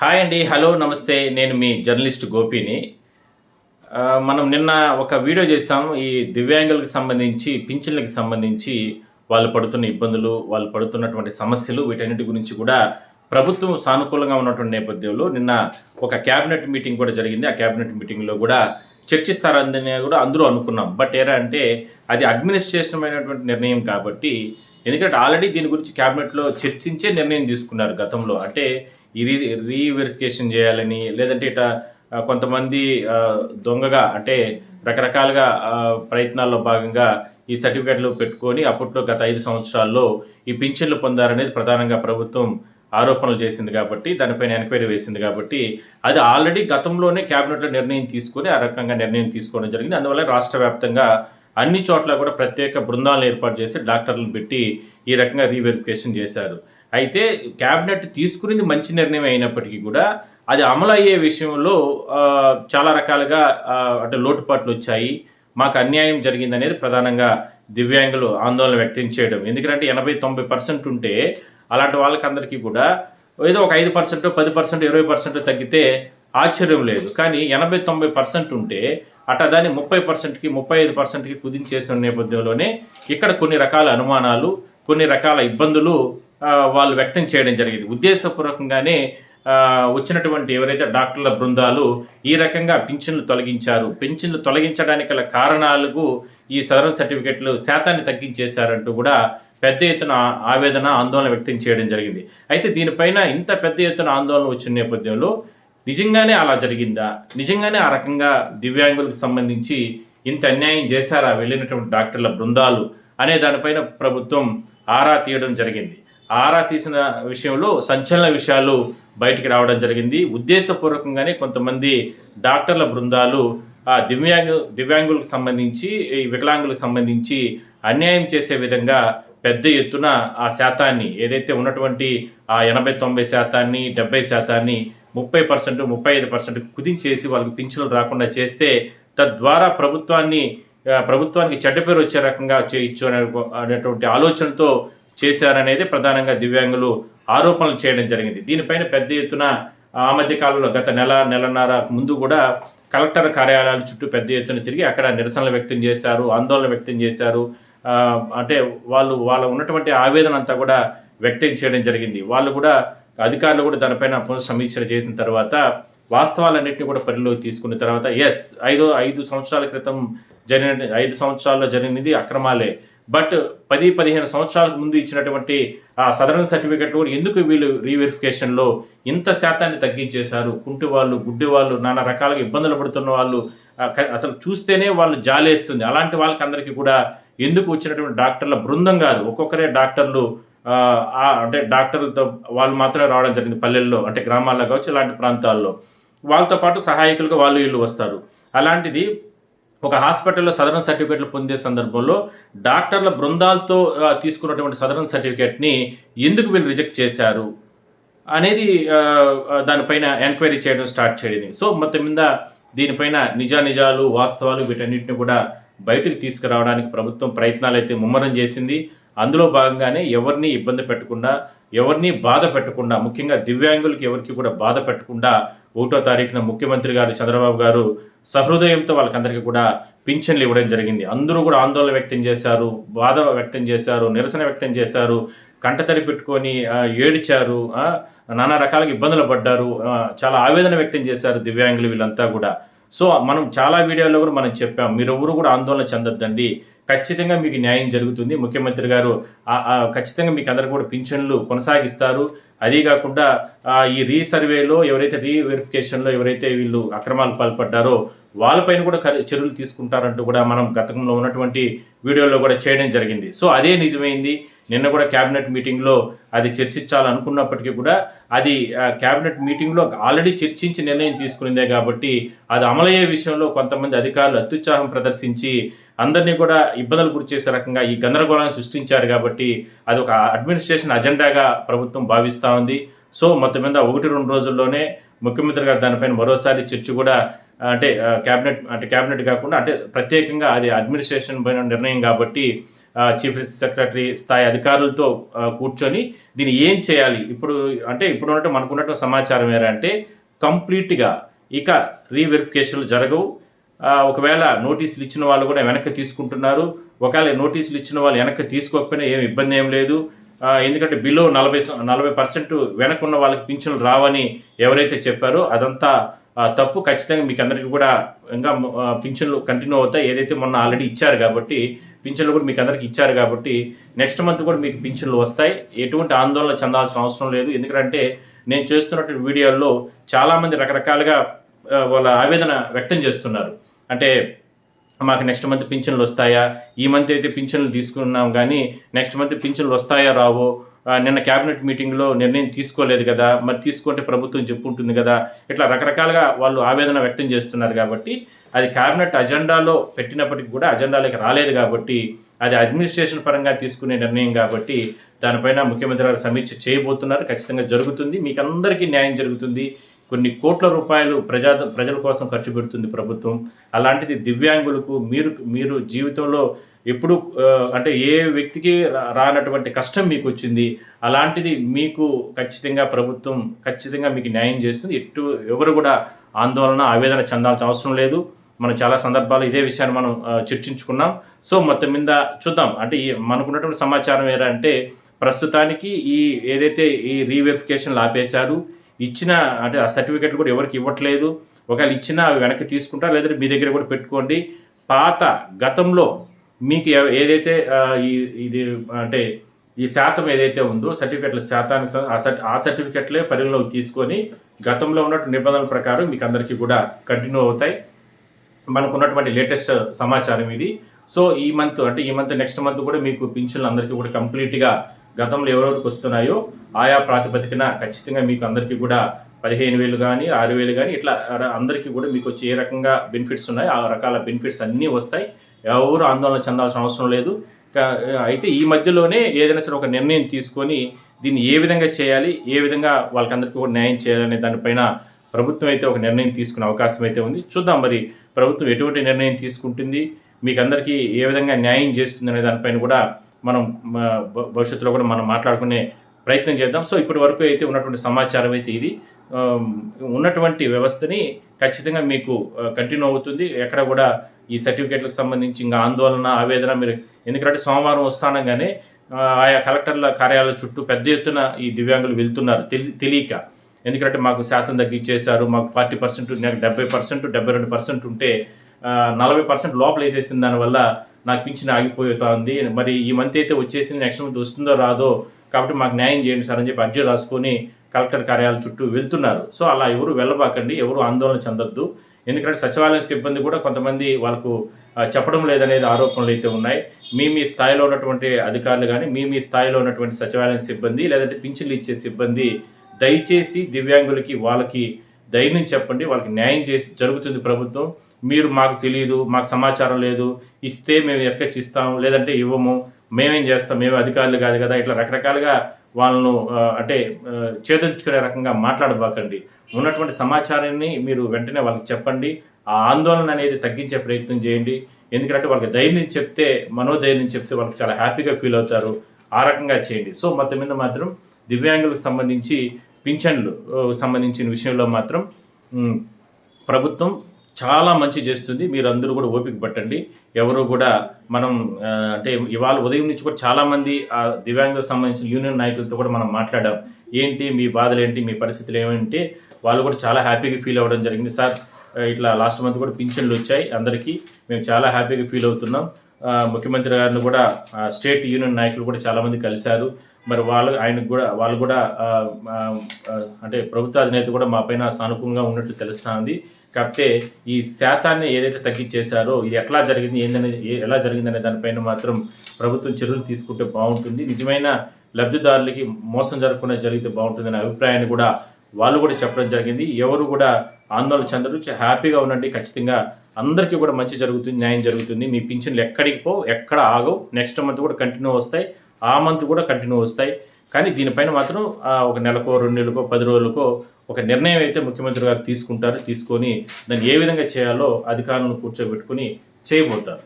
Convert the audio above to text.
Hi అండి hello నమస్తే. నేను మీ జర్నలిస్ట్ గోపిని. మనం నిన్న ఒక వీడియో చేసాం ఈ దివ్యాంగులకు సంబంధించి పింఛన్లకు సంబంధించి వాళ్ళు పడుతున్న ఇబ్బందులు వాళ్ళు పడుతున్నటువంటి సమస్యలు వీటన్నిటి గురించి కూడా ప్రభుత్వం సానుకూలంగా ఉన్నటువంటి నేపథ్యంలో నిన్న ఒక క్యాబినెట్ మీటింగ్ కూడా జరిగింది. ఆ క్యాబినెట్ మీటింగ్లో కూడా చర్చిస్తారని కూడా అందరూ అనుకున్నాం. బట్ ఏరా అంటే అది అడ్మినిస్ట్రేషన్ అయినటువంటి నిర్ణయం కాబట్టి ఎందుకంటే ఆల్రెడీ దీని గురించి క్యాబినెట్లో చర్చించే నిర్ణయం తీసుకున్నారు గతంలో. అంటే ఇది రీవెరిఫికేషన్ చేయాలని లేదంటే ఇట కొంతమంది దొంగగా అంటే రకరకాలుగా ప్రయత్నాల్లో భాగంగా ఈ సర్టిఫికెట్లు పెట్టుకొని అప్పట్లో గత ఐదు సంవత్సరాల్లో ఈ పింఛన్లు పొందారనేది ప్రధానంగా ప్రభుత్వం ఆరోపణలు చేసింది కాబట్టి దానిపైన ఎంక్వైరీ వేసింది కాబట్టి అది ఆల్రెడీ గతంలోనే క్యాబినెట్లో నిర్ణయం తీసుకొని ఆ రకంగా నిర్ణయం తీసుకోవడం జరిగింది. అందువల్ల రాష్ట్ర వ్యాప్తంగా అన్ని చోట్ల కూడా ప్రత్యేక బృందాలను ఏర్పాటు చేసి డాక్టర్లను పెట్టి ఈ రకంగా రీవెరిఫికేషన్ చేశారు. అయితే క్యాబినెట్ తీసుకునేది మంచి నిర్ణయం అయినప్పటికీ కూడా అది అమలు అయ్యే విషయంలో చాలా రకాలుగా అంటే లోటుపాట్లు వచ్చాయి. మాకు అన్యాయం జరిగింది అనేది ప్రధానంగా దివ్యాంగులు ఆందోళన వ్యక్తం చేయడం. ఎందుకంటే ఎనభై తొంభై పర్సెంట్ ఉంటే అలాంటి వాళ్ళకందరికీ కూడా ఏదో ఒక ఐదు పర్సెంట్ పది పర్సెంట్ ఇరవై పర్సెంట్ తగ్గితే ఆశ్చర్యం లేదు. కానీ ఎనభై తొంభై పర్సెంట్ ఉంటే అట దాన్ని ముప్పై పర్సెంట్కి ముప్పై ఐదు పర్సెంట్కి కుదించేసిన నేపథ్యంలోనే ఇక్కడ కొన్ని రకాల అనుమానాలు కొన్ని రకాల ఇబ్బందులు వాళ్ళు వ్యక్తం చేయడం జరిగింది. ఉద్దేశపూర్వకంగానే వచ్చినటువంటి ఎవరైతే డాక్టర్ల బృందాలు ఈ రకంగా పింఛన్లు తొలగించారు. పింఛన్లు తొలగించడానికి గల కారణాలకు ఈ సదరన్ సర్టిఫికెట్లు శాతాన్ని తగ్గించేశారంటూ కూడా పెద్ద ఎత్తున ఆవేదన ఆందోళన వ్యక్తం చేయడం జరిగింది. అయితే దీనిపైన ఇంత పెద్ద ఎత్తున ఆందోళన వచ్చిన నేపథ్యంలో నిజంగానే అలా జరిగిందా? నిజంగానే ఆ రకంగా దివ్యాంగులకు సంబంధించి ఇంత అన్యాయం చేశారా? వెళ్ళినటువంటి డాక్టర్ల బృందాలు అనే దానిపైన ప్రభుత్వం ఆరా తీయడం జరిగింది. ఆరా తీసిన విషయంలో సంచలన విషయాలు బయటికి రావడం జరిగింది. ఉద్దేశపూర్వకంగానే కొంతమంది డాక్టర్ల బృందాలు ఆ దివ్యాంగు దివ్యాంగులకు సంబంధించి ఈ వికలాంగులకు సంబంధించి అన్యాయం చేసే విధంగా పెద్ద ఎత్తున ఆ శాతాన్ని ఏదైతే ఉన్నటువంటి ఆ ఎనభై తొంభై శాతాన్ని డెబ్బై శాతాన్ని ముప్పై పర్సెంట్ ముప్పై ఐదు పర్సెంట్ కుదించేసి వాళ్ళకి పింఛన్లు రాకుండా చేస్తే తద్వారా ప్రభుత్వాన్ని ప్రభుత్వానికి చెడ్డ పేరు వచ్చే రకంగా చేయొచ్చు అనే అనేటువంటి ఆలోచనతో చేశారనేది ప్రధానంగా దివ్యాంగులు ఆరోపణలు చేయడం జరిగింది. దీనిపైన పెద్ద ఎత్తున ఆ మధ్య కాలంలో గత నెల నెలన్నర ముందు కూడా కలెక్టర్ కార్యాలయాల చుట్టూ పెద్ద ఎత్తున తిరిగి అక్కడ నిరసనలు వ్యక్తం చేశారు ఆందోళన వ్యక్తం చేశారు. అంటే వాళ్ళు వాళ్ళ ఉన్నటువంటి ఆవేదన అంతా కూడా వ్యక్తం చేయడం జరిగింది. వాళ్ళు కూడా అధికారులు కూడా దానిపైన పునఃసమీక్ష చేసిన తర్వాత వాస్తవాలన్నింటినీ కూడా పరిలోకి తీసుకున్న తర్వాత ఎస్ ఐదు ఐదు సంవత్సరాల క్రితం జరిగిన ఐదు సంవత్సరాల్లో జరిగినది అక్రమాలే. బట్ పది పదిహేను సంవత్సరాలకు ముందు ఇచ్చినటువంటి ఆ సదరన్ సర్టిఫికెట్ కూడా ఎందుకు వీళ్ళు రీవెరిఫికేషన్లో ఇంత శాతాన్ని తగ్గించేశారు? కుంటి వాళ్ళు గుడ్డి వాళ్ళు నానా రకాలుగా ఇబ్బందులు పడుతున్న వాళ్ళు అసలు చూస్తేనే వాళ్ళు జాలేస్తుంది. అలాంటి వాళ్ళకి అందరికీ కూడా ఎందుకు వచ్చినటువంటి డాక్టర్ల బృందం కాదు. ఒక్కొక్కరే డాక్టర్లు అంటే డాక్టర్లతో వాళ్ళు మాత్రమే రావడం జరిగింది పల్లెల్లో అంటే గ్రామాల్లో కావచ్చు ఇలాంటి ప్రాంతాల్లో. వాళ్ళతో పాటు సహాయకులుగా వాళ్ళు వీళ్ళు వస్తారు. అలాంటిది ఒక హాస్పిటల్లో సదరన్ సర్టిఫికేట్లు పొందే సందర్భంలో డాక్టర్ల బృందాలతో తీసుకున్నటువంటి సదరన్ సర్టిఫికేట్ని ఎందుకు వీళ్ళు రిజెక్ట్ చేశారు అనేది దానిపైన ఎంక్వైరీ చేయడం స్టార్ట్ చేయడం సో మొత్తం మీద దీనిపైన నిజానిజాలు వాస్తవాలు వీటన్నిటిని కూడా బయటకు తీసుకురావడానికి ప్రభుత్వం ప్రయత్నాలు అయితే ముమ్మరం చేసింది. అందులో భాగంగానే ఎవరిని ఇబ్బంది పెట్టకుండా ఎవరిని బాధ పెట్టకుండా ముఖ్యంగా దివ్యాంగులకి ఎవరికి కూడా బాధ పెట్టకుండా ఒకటో తారీఖున ముఖ్యమంత్రి గారు చంద్రబాబు గారు సహృదయంతో వాళ్ళకందరికీ కూడా పింఛన్లు ఇవ్వడం జరిగింది. అందరూ కూడా ఆందోళన వ్యక్తం చేశారు బాధ వ్యక్తం చేశారు నిరసన వ్యక్తం చేశారు కంటతడి పెట్టుకొని ఏడ్చారు ఏడిచారు నానా రకాలుగా ఇబ్బందులు పడ్డారు చాలా ఆవేదన వ్యక్తం చేశారు దివ్యాంగులు వీళ్ళంతా కూడా. సో మనం చాలా వీడియోలో కూడా మనం చెప్పాం ఎవరు కూడా ఆందోళన చెందొద్దండి. ఖచ్చితంగా మీకు న్యాయం జరుగుతుంది. ముఖ్యమంత్రి గారు ఖచ్చితంగా మీకు అందరికీ కూడా పింఛన్లు కొనసాగిస్తారు. అదీ కాకుండా ఈ రీసర్వేలో ఎవరైతే రీవెరిఫికేషన్లో ఎవరైతే వీళ్ళు అక్రమాలు పాల్పడ్డారో వాళ్ళపైన కూడా చర్యలు తీసుకుంటారంటూ కూడా మనం గతంలో ఉన్నటువంటి వీడియోలో కూడా చేయడం జరిగింది. సో అదే నిజమైంది. నిన్న కూడా క్యాబినెట్ మీటింగ్లో అది చర్చించాలనుకున్నప్పటికీ కూడా అది క్యాబినెట్ మీటింగ్లో ఆల్రెడీ చర్చించి నిర్ణయం తీసుకునిందే కాబట్టి అది అమలయ్యే విషయంలో కొంతమంది అధికారులు అత్యుత్సాహం ప్రదర్శించి అందరినీ కూడా ఇబ్బందులు గురి చేసే రకంగా ఈ గందరగోళాన్ని సృష్టించారు కాబట్టి అది ఒక అడ్మినిస్ట్రేషన్ అజెండాగా ప్రభుత్వం భావిస్తూ ఉంది. సో మొత్తం మీద ఒకటి రెండు రోజుల్లోనే ముఖ్యమంత్రి గారు దానిపైన మరోసారి చర్చ కూడా అంటే క్యాబినెట్ అంటే క్యాబినెట్ కాకుండా అంటే ప్రత్యేకంగా అది అడ్మినిస్ట్రేషన్ పైన నిర్ణయం కాబట్టి చీఫ్ సెక్రటరీ స్థాయి అధికారులతో కూర్చొని దీన్ని ఏం చేయాలి? ఇప్పుడు అంటే ఇప్పుడు ఉన్నట్టు మనకున్నట్టు సమాచారం ఏంటంటే కంప్లీట్గా ఇక రీవెరిఫికేషన్లు జరగవు. ఒకవేళ నోటీసులు ఇచ్చిన వాళ్ళు కూడా వెనక్కి తీసుకుంటున్నారు. ఒకవేళ నోటీసులు ఇచ్చిన వాళ్ళు వెనక్కి తీసుకోకపోయినా ఏం ఇబ్బంది ఏం లేదు. ఎందుకంటే బిలో నలభై నలభై పర్సెంట్ వెనకున్న వాళ్ళకి పింఛన్లు రావని ఎవరైతే చెప్పారో అదంతా తప్పు. ఖచ్చితంగా మీకు అందరికీ కూడా ఇంకా పింఛన్లు కంటిన్యూ అవుతాయి. ఏదైతే మొన్న ఆల్రెడీ ఇచ్చారు కాబట్టి పింఛన్లు కూడా మీకు అందరికి ఇచ్చారు కాబట్టి నెక్స్ట్ మంత్ కూడా మీకు పింఛన్లు వస్తాయి. ఎటువంటి ఆందోళన చెందాల్సిన అవసరం లేదు. ఎందుకంటే నేను చేస్తున్నటువంటి వీడియోల్లో చాలామంది రకరకాలుగా వాళ్ళ ఆవేదన వ్యక్తం చేస్తున్నారు. అంటే మాకు నెక్స్ట్ మంత్ పింఛన్లు వస్తాయా? ఈ మంత్ అయితే పింఛన్లు తీసుకున్నాం కానీ నెక్స్ట్ మంత్ పింఛన్లు వస్తాయా రావో? నిన్న క్యాబినెట్ మీటింగ్లో నిర్ణయం తీసుకోలేదు కదా? మరి తీసుకుంటే ప్రభుత్వం చెప్పుంటుంది కదా? ఇట్లా రకరకాలుగా వాళ్ళు ఆవేదన వ్యక్తం చేస్తున్నారు కాబట్టి అది క్యాబినెట్ అజెండాలో పెట్టినప్పటికీ కూడా అజెండాలోకి రాలేదు కాబట్టి అది అడ్మినిస్ట్రేషన్ పరంగా తీసుకునే నిర్ణయం కాబట్టి దానిపైన ముఖ్యమంత్రి గారు సమీక్ష చేయబోతున్నారు. ఖచ్చితంగా జరుగుతుంది. మీకు అందరికీ న్యాయం జరుగుతుంది. కొన్ని కోట్ల రూపాయలు ప్రజా ప్రజల కోసం ఖర్చు పెడుతుంది ప్రభుత్వం. అలాంటిది దివ్యాంగులకు మీరు మీరు జీవితంలో ఎప్పుడు అంటే ఏ వ్యక్తికి రానటువంటి కష్టం మీకు వచ్చింది అలాంటిది మీకు ఖచ్చితంగా ప్రభుత్వం ఖచ్చితంగా మీకు న్యాయం చేస్తుంది. ఎటు ఎవరు కూడా ఆందోళన ఆవేదన చెందాల్సిన అవసరం లేదు. మనం చాలా సందర్భాలు ఇదే విషయాన్ని మనం చర్చించుకున్నాం. సో మొత్తం మీద చూద్దాం. అంటే ఈ మనకున్నటువంటి సమాచారం ఏంటంటే ప్రస్తుతానికి ఈ ఏదైతే ఈ రీవెరిఫికేషన్లు ఆపేశారు ఇచ్చిన అంటే ఆ సర్టిఫికెట్లు కూడా ఎవరికి ఇవ్వట్లేదు. ఒకవేళ ఇచ్చినా అవి వెనక్కి తీసుకుంటారు? లేదంటే మీ దగ్గర కూడా పెట్టుకోండి. పాత గతంలో మీకు ఏదైతే ఈ ఇది అంటే ఈ శాతం ఏదైతే ఉందో సర్టిఫికెట్ల శాతానికి ఆ ఆ సర్టిఫికెట్లే పరిగణలోకి తీసుకొని గతంలో ఉన్నటువంటి నిబంధనల ప్రకారం మీకు అందరికీ కూడా కంటిన్యూ అవుతాయి. మనకు ఉన్నటువంటి లేటెస్ట్ సమాచారం ఇది. సో ఈ మంత్ అంటే ఈ మంత్ నెక్స్ట్ మంత్ కూడా మీకు పింఛన్లు అందరికీ కూడా కంప్లీట్గా గతంలో ఎవరెవరికి వస్తున్నాయో ఆయా ప్రాతిపదికన ఖచ్చితంగా మీకు అందరికీ కూడా పదిహేను వేలు కానీ ఆరు వేలు కానీ ఇట్లా అందరికీ కూడా మీకు వచ్చి ఏ రకంగా బెనిఫిట్స్ ఉన్నాయి ఆ రకాల బెనిఫిట్స్ అన్నీ వస్తాయి. ఎవరు ఆందోళన చెందాల్సిన అవసరం లేదు. అయితే ఈ మధ్యలోనే ఏదైనా సరే ఒక నిర్ణయం తీసుకొని దీన్ని ఏ విధంగా చేయాలి ఏ విధంగా వాళ్ళకందరికీ కూడా న్యాయం చేయాలనే దానిపైన ప్రభుత్వం అయితే ఒక నిర్ణయం తీసుకునే అవకాశం అయితే ఉంది. చూద్దాం మరి ప్రభుత్వం ఎటువంటి నిర్ణయం తీసుకుంటుంది? మీకు అందరికీ ఏ విధంగా న్యాయం చేస్తుంది అనే దానిపైన కూడా మనం భవిష్యత్తులో కూడా మనం మాట్లాడుకునే ప్రయత్నం చేద్దాం. సో ఇప్పటి వరకు అయితే ఉన్నటువంటి సమాచారం అయితే ఇది. ఉన్నటువంటి వ్యవస్థని ఖచ్చితంగా మీకు కంటిన్యూ అవుతుంది. ఎక్కడ కూడా ఈ సర్టిఫికేట్లకు సంబంధించి ఇంకా ఆందోళన ఆవేదన మీరు ఎందుకంటే సోమవారం వస్తానగానే ఆయా కలెక్టర్ల కార్యాలయ చుట్టూ పెద్ద ఎత్తున ఈ దివ్యాంగులు వెళ్తున్నారు. తెలి తెలియక. ఎందుకంటే మాకు శాతం తగ్గించేశారు మాకు ఫార్టీ పర్సెంట్ డెబ్బై పర్సెంట్ డెబ్బై రెండు పర్సెంట్ ఉంటే నలభై పర్సెంట్ లోపల వేసేసిన దానివల్ల నాకు పింఛన్ ఆగిపోతా ఉంది మరి ఈ మంత్ అయితే వచ్చేసింది నెక్స్ట్ మంత్ వస్తుందో రాదో కాబట్టి మాకు న్యాయం చేయండి సార్ అని చెప్పి అర్జీ రాసుకొని కలెక్టర్ కార్యాలయం చుట్టూ వెళ్తున్నారు. సో అలా ఎవరు వెళ్ళబాకండి ఎవరు ఆందోళన చెందొద్దు. ఎందుకంటే సచివాలయ సిబ్బంది కూడా కొంతమంది వాళ్ళకు చెప్పడం లేదనేది ఆరోపణలు అయితే ఉన్నాయి. మీ మీ స్థాయిలో ఉన్నటువంటి అధికారులు కానీ మీ మీ స్థాయిలో ఉన్నటువంటి సచివాలయం సిబ్బంది లేదంటే పింఛన్లు ఇచ్చే సిబ్బంది దయచేసి దివ్యాంగులకి వాళ్ళకి ధైర్యం చెప్పండి వాళ్ళకి న్యాయం చేసి జరుగుతుంది ప్రభుత్వం. మీరు మాకు తెలియదు మాకు సమాచారం లేదు ఇస్తే మేము ఎక్కచ్చిస్తాం లేదంటే ఇవ్వము మేమేం చేస్తాం మేము అధికారులు కాదు కదా ఇట్లా రకరకాలుగా వాళ్ళను అంటే ఆ, రకంగా మాట్లాడబాకండి. ఉన్నటువంటి సమాచారాన్ని మీరు వెంటనే వాళ్ళకి చెప్పండి ఆ ఆందోళన అనేది తగ్గించే ప్రయత్నం చేయండి. ఎందుకంటే వాళ్ళకి ధైర్యం చెప్తే మనోధైర్యం చెప్తే వాళ్ళకి చాలా హ్యాపీగా ఫీల్ అవుతారు. ఆ రకంగా చేయండి. సో మొత్తం మీద మాత్రం దివ్యాంగులకు సంబంధించి పింఛన్లు సంబంధించిన విషయంలో మాత్రం ప్రభుత్వం చాలా మంచి చేస్తుంది. మీరు అందరూ కూడా ఓపిక పట్టండి. ఎవరు కూడా మనం అంటే ఇవాళ ఉదయం నుంచి కూడా చాలామంది ఆ దివ్యాంగులకు సంబంధించిన యూనియన్ నాయకులతో కూడా మనం మాట్లాడాం. ఏంటి మీ బాధలు ఏంటి మీ పరిస్థితులు ఏమంటే? వాళ్ళు కూడా చాలా హ్యాపీగా ఫీల్ అవ్వడం జరిగింది. సార్ ఇట్లా లాస్ట్ మంత్ కూడా పింఛన్లు వచ్చాయి. అందరికీ మేము చాలా హ్యాపీగా ఫీల్ అవుతున్నాం. ముఖ్యమంత్రి గారిని కూడా స్టేట్ యూనియన్ నాయకులు కూడా చాలామంది కలిశారు. మరి వాళ్ళు ఆయనకు కూడా వాళ్ళు కూడా అంటే ప్రభుత్వ అధినేత కూడా మా పైన సానుకూలంగా ఉన్నట్టు తెలుస్తుంది. కాకపోతే ఈ శాతాన్ని ఏదైతే తగ్గించేశారో ఇది ఎట్లా జరిగింది ఏందనే ఏ- ఎలా జరిగిందనే దానిపైన మాత్రం ప్రభుత్వం చర్యలు తీసుకుంటే బాగుంటుంది. నిజమైన లబ్ధిదారులకి మోసం జరగకుండా జరిగితే బాగుంటుందనే అభిప్రాయాన్ని కూడా వాళ్ళు కూడా చెప్పడం జరిగింది. ఎవరు కూడా ఆందోళన చెందరు. హ్యాపీగా ఉండండి. ఖచ్చితంగా అందరికీ కూడా మంచి జరుగుతుంది న్యాయం జరుగుతుంది. మీ పింఛన్లు ఎక్కడికి పో ఎక్కడ ఆగవు. నెక్స్ట్ మంత్ కూడా కంటిన్యూ వస్తాయి. ఆ మంత్ కూడా కంటిన్యూ వస్తాయి. కానీ దీనిపైన మాత్రం ఒక నెలకో రెండు నెలలకో పది రోజులకో ఒక నిర్ణయం అయితే ముఖ్యమంత్రి గారు తీసుకుంటారు తీసుకొని దాన్ని ఏ విధంగా చేయాలో అధికారులను కూర్చోబెట్టుకుని చేయబోతారు.